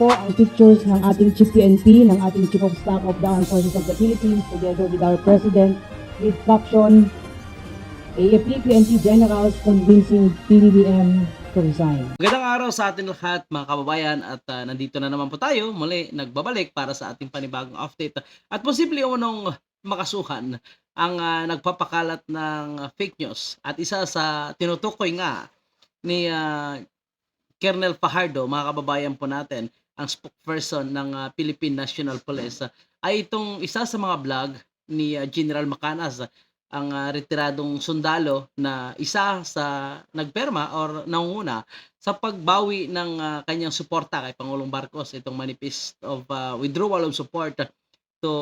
po ang pictures ng ating Chief PNP, ng ating Chief of Staff of the Armed Forces of the Philippines, together with our President, with caption, AFP PNP Generals convincing PBBM to resign. Magandang araw sa atin lahat mga kababayan at ah, nandito na naman po tayo. Muli nagbabalik para sa ating panibagong update. At posible unong makasuhan ang ah, nagpapakalat ng fake news. At isa sa tinutukoy nga ni ah, Colonel Fajardo mga kababayan po natin ang spokesperson ng ah, Philippine National Police ah, ay itong isa sa mga vlog ni ah, General Macanas ang ah, retiradong sundalo na isa sa nagperma or nanguna sa pagbawi ng ah, kanyang suporta kay Pangulong Marcos itong manifest of ah, withdrawal of support to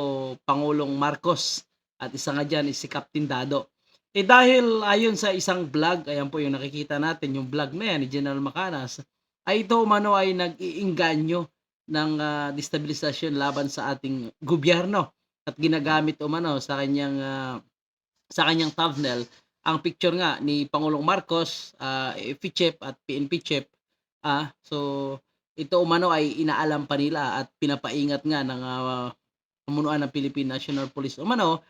Pangulong Marcos at isa nga dyan is si Captain Dado. Eh dahil ayon sa isang vlog, ayan po yung nakikita natin, yung vlog na yan ni General Macanas, ay ito umano ay nag-iinganyo ng ah, destabilisasyon laban sa ating gobyerno at ginagamit umano sa kanyang ah, sa kanyang thumbnail ang picture nga ni Pangulong Marcos, uh, Chip at PNP Chip. Ah, so ito umano ay inaalam pa nila at pinapaingat nga ng ah, pamunuan ng Philippine National Police umano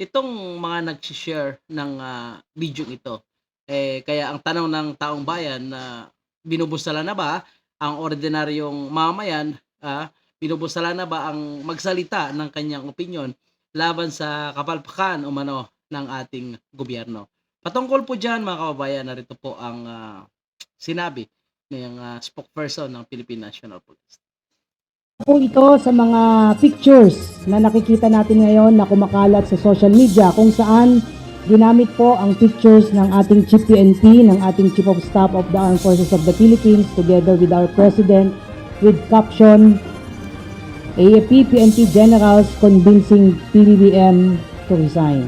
itong mga nag-share ng ah, video ito. Eh kaya ang tanong ng taong bayan na binubusala na ba ang ordinaryong mamayan, ah, binubusala na ba ang magsalita ng kanyang opinion laban sa kapalpakan umano ng ating gobyerno. Patungkol po dyan mga kababayan, narito po ang ah, sinabi ng ah, spokesperson ng Philippine National Police. Po ito sa mga pictures na nakikita natin ngayon na kumakalat sa social media kung saan ginamit po ang pictures ng ating Chief PNP, ng ating Chief of Staff of the Armed Forces of the Philippines together with our President with caption AFP PNP Generals convincing PBBM to resign.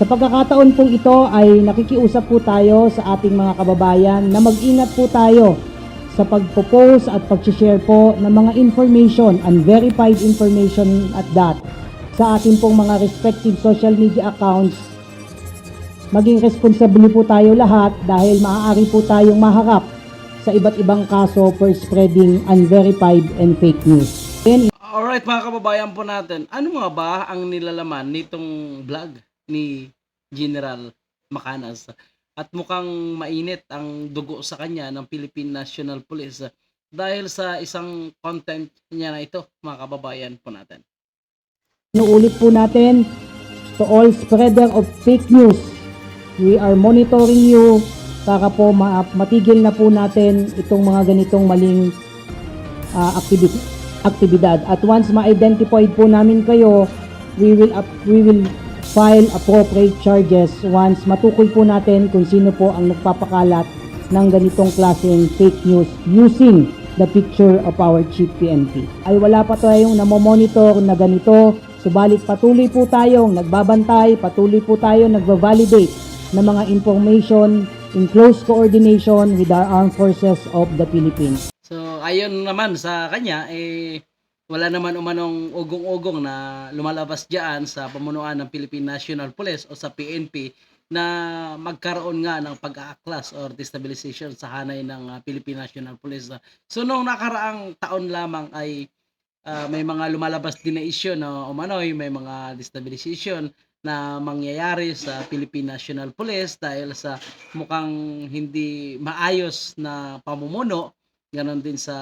Sa pagkakataon pong ito ay nakikiusap po tayo sa ating mga kababayan na mag-ingat po tayo sa pagpo-post at pag-share po ng mga information, unverified information at that sa ating pong mga respective social media accounts. Maging responsable po tayo lahat dahil maaari po tayong maharap sa iba't ibang kaso for spreading unverified and fake news. Then, Alright mga kababayan po natin, ano nga ba ang nilalaman nitong vlog ni General Macanas? At mukhang mainit ang dugo sa kanya ng Philippine National Police dahil sa isang content niya na ito mga kababayan po natin. Inuulit po natin to all spreader of fake news. We are monitoring you para po ma- matigil na po natin itong mga ganitong maling ah, activi- aktibidad. At once ma-identify po namin kayo, we will up, we will file appropriate charges once matukoy po natin kung sino po ang nagpapakalat ng ganitong klaseng fake news using the picture of our chief PNP. Ay wala pa tayong namomonitor na ganito, subalit patuloy po tayong nagbabantay, patuloy po tayong nagva-validate ng mga information in close coordination with our armed forces of the Philippines. So ayon naman sa kanya, eh wala naman umanong ugong-ugong na lumalabas diyan sa pamunuan ng Philippine National Police o sa PNP na magkaroon nga ng pag-aaklas or destabilization sa hanay ng ah, Philippine National Police. So noong nakaraang taon lamang ay ah, may mga lumalabas din na issue na umano'y may mga destabilization na mangyayari sa Philippine National Police dahil sa mukhang hindi maayos na pamumuno. Ganon din sa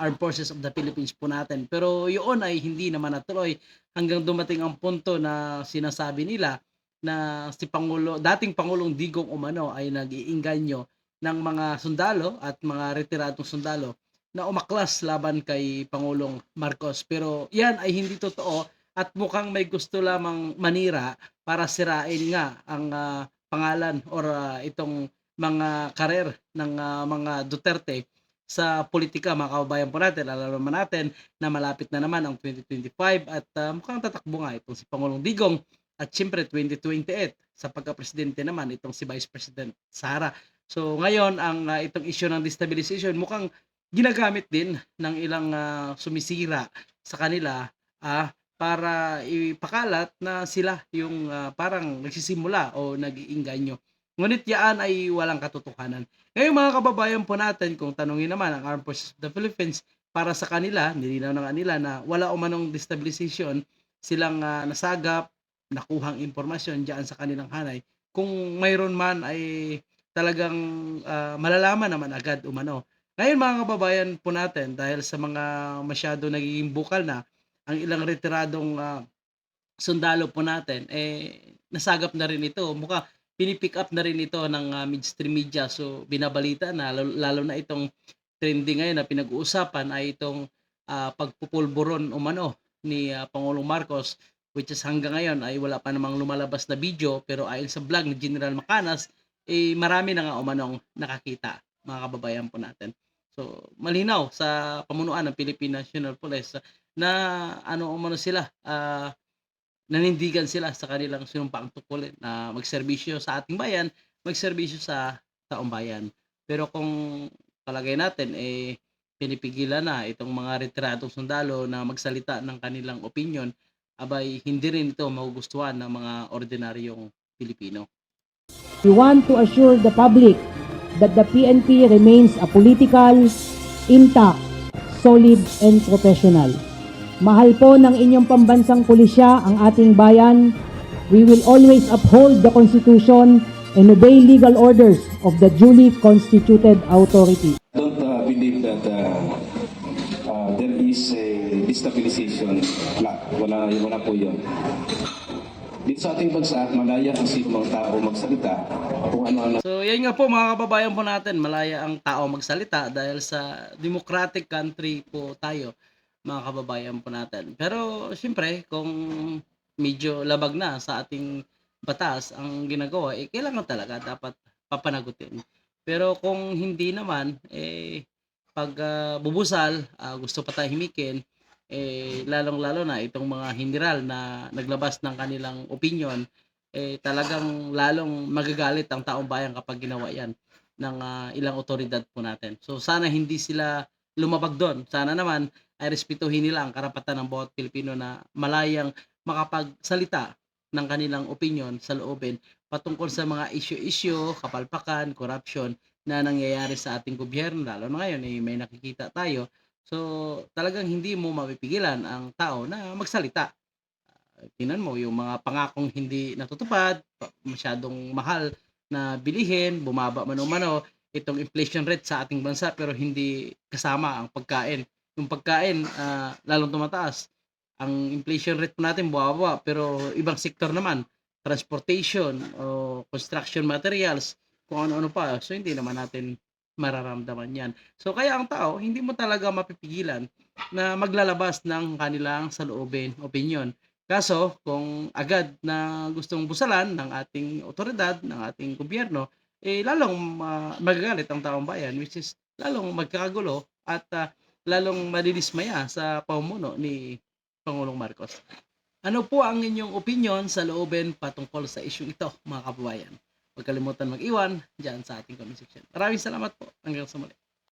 Armed Forces of the Philippines po natin. Pero yun ay hindi naman natuloy hanggang dumating ang punto na sinasabi nila na si Pangulo, dating Pangulong Digong Umano ay nag-iinganyo ng mga sundalo at mga retiradong sundalo na umaklas laban kay Pangulong Marcos. Pero yan ay hindi totoo at mukhang may gusto lamang manira para sirain nga ang ah, pangalan or ah, itong mga karer ng ah, mga Duterte sa politika mga kababayan po natin. Alam naman natin na malapit na naman ang 2025 at ah, mukhang tatakbo nga itong si Pangulong Digong at siyempre 2028 sa pagka-presidente naman itong si Vice President Sara. So ngayon ang ah, itong issue ng destabilization mukhang ginagamit din ng ilang ah, sumisira sa kanila ah, para ipakalat na sila yung ah, parang nagsisimula o nag-iinganyo Ngunit yaan ay walang katotohanan. Ngayon mga kababayan po natin, kung tanungin naman ang Armed Forces of the Philippines, para sa kanila, nilinaw na nila na wala umanong destabilization, silang ah, nasagap, nakuhang impormasyon diyan sa kanilang hanay. Kung mayroon man ay talagang ah, malalaman naman agad umano. Ngayon mga kababayan po natin, dahil sa mga masyado nagiging bukal na, ang ilang retiradong ah, sundalo po natin, eh, nasagap na rin ito. Mukha pinipick up na rin ito ng ah, mainstream media. So, binabalita na, lalo, lalo na itong trending ngayon na pinag-uusapan ay itong ah, pagpupulburon umano ni ah, Pangulong Marcos which is hanggang ngayon ay wala pa namang lumalabas na video pero ayon sa vlog ni General Macanas eh marami na nga umanong nakakita mga kababayan po natin. So malinaw sa pamunuan ng Philippine National Police na ano umano sila ah, nanindigan sila sa kanilang sinumpaang tukulin na magserbisyo sa ating bayan, magserbisyo sa taong bayan. Pero kung palagay natin eh pinipigilan na itong mga retiradong sundalo na magsalita ng kanilang opinion, abay hindi rin ito magugustuhan ng mga ordinaryong Pilipino. We want to assure the public that the PNP remains a political, intact, solid, and professional. Mahal po ng inyong pambansang pulisya ang ating bayan. We will always uphold the Constitution and obey legal orders of the duly constituted authority. don't uh, believe that uh, uh, there is a destabilization. Wala, wala, wala po yun. Dito sa ating bansa, malaya ang sinumang tao magsalita kung ano ang So yan nga po mga kababayan po natin, malaya ang tao magsalita dahil sa democratic country po tayo mga kababayan po natin. Pero siyempre kung medyo labag na sa ating batas ang ginagawa, eh kailangan talaga dapat papanagutin. Pero kung hindi naman, eh pag ah, bubusal, ah, gusto patahimikin, eh lalong-lalo na itong mga general na naglabas ng kanilang opinion, eh talagang lalong magagalit ang taong bayan kapag ginawa yan ng ah, ilang otoridad po natin. So sana hindi sila lumabag doon. Sana naman ay respetuhin nila ang karapatan ng bawat Pilipino na malayang makapagsalita ng kanilang opinion sa loobin patungkol sa mga issue-issue, kapalpakan, corruption na nangyayari sa ating gobyerno. Lalo na ngayon, eh, may nakikita tayo. So, talagang hindi mo mapipigilan ang tao na magsalita. Uh, tingnan mo, yung mga pangakong hindi natutupad, pa- masyadong mahal na bilihin, bumaba man o mano, itong inflation rate sa ating bansa pero hindi kasama ang pagkain. Yung pagkain, ah, lalong tumataas. Ang inflation rate po natin bumababa pero ibang sektor naman, transportation o construction materials, kung ano-ano pa. So hindi naman natin mararamdaman yan. So kaya ang tao, hindi mo talaga mapipigilan na maglalabas ng kanilang saloobin, opinion. Kaso, kung agad na gustong busalan ng ating otoridad, ng ating gobyerno, eh lalong ah, magagalit ang taong bayan, which is lalong magkakagulo at ah, lalong madidismaya sa pamumuno ni Pangulong Marcos. Ano po ang inyong opinion sa loobin patungkol sa isyung ito, mga kababayan? Huwag kalimutan mag-iwan dyan sa ating comment section. Maraming salamat po. Hanggang sa muli.